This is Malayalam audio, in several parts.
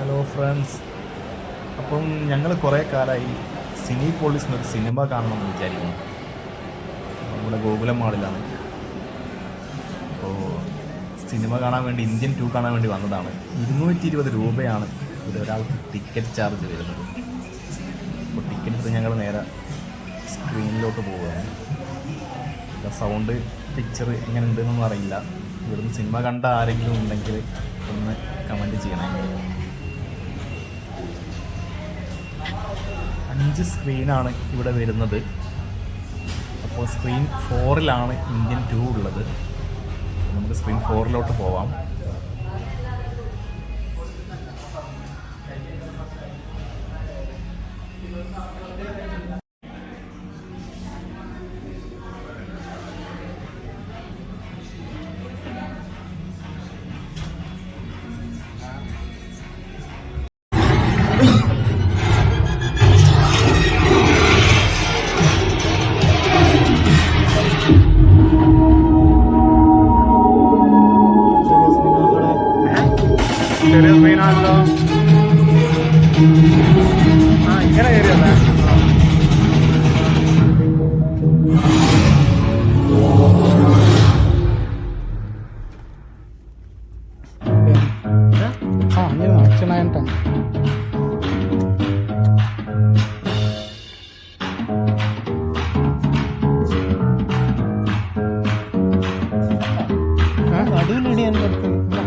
ഹലോ ഫ്രണ്ട്സ് അപ്പം ഞങ്ങൾ കുറേ കാലമായി സിനി പോളിസ് എന്നൊരു സിനിമ കാണണമെന്ന് വിചാരിക്കുന്നു. നമ്മുടെ ഗോകുലം മാളിലാണ്. അപ്പോൾ സിനിമ കാണാൻ വേണ്ടി ഇന്ത്യൻ ടു കാണാൻ വേണ്ടി വന്നതാണ്. ഇരുന്നൂറ്റി ഇരുപത് രൂപയാണ് ഇത് ഒരാൾക്ക് ടിക്കറ്റ് ചാർജ് വരുന്നത്. അപ്പോൾ ടിക്കറ്റ് ഞങ്ങൾ നേരെ സ്ക്രീനിലോട്ട് പോവുകയാണ്. സൗണ്ട് പിക്ചർ എങ്ങനെ ഉണ്ടെന്നൊന്നും അറിയില്ല. ഇവിടുന്ന് സിനിമ കണ്ട ആരെങ്കിലും ഉണ്ടെങ്കിൽ ഒന്ന് കമന്റ് ചെയ്യണേ. അഞ്ച് സ്ക്രീനാണ് ഇവിടെ വരുന്നത്. അപ്പോൾ സ്ക്രീൻ ഫോറിലാണ് ഇന്ത്യൻ ടു ഉള്ളത്. നമുക്ക് സ്ക്രീൻ ഫോറിലോട്ട് പോവാം. ചെറിയ മീനാണല്ലോ ആ ഇങ്ങനെ കയറിയല്ലേ നടുവിലൂടെയാണ് കിടക്കുന്നത്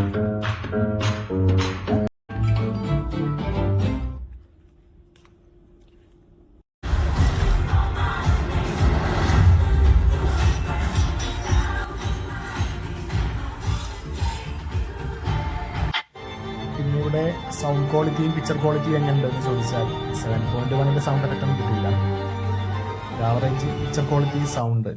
ഇവിടെ സൗണ്ട് ക്വാളിറ്റിയും പിക്ചർ ക്വാളിറ്റിയും എങ്ങനെയുണ്ടെന്ന് ചോദിച്ചാൽ സെവൻ പോയിന്റ് വണ്ണിന്റെ സൗണ്ട് എഫക്റ്റ് ഒന്നും കിട്ടില്ല ആവറേജ് പിക്ചർ ക്വാളിറ്റി സൗണ്ട്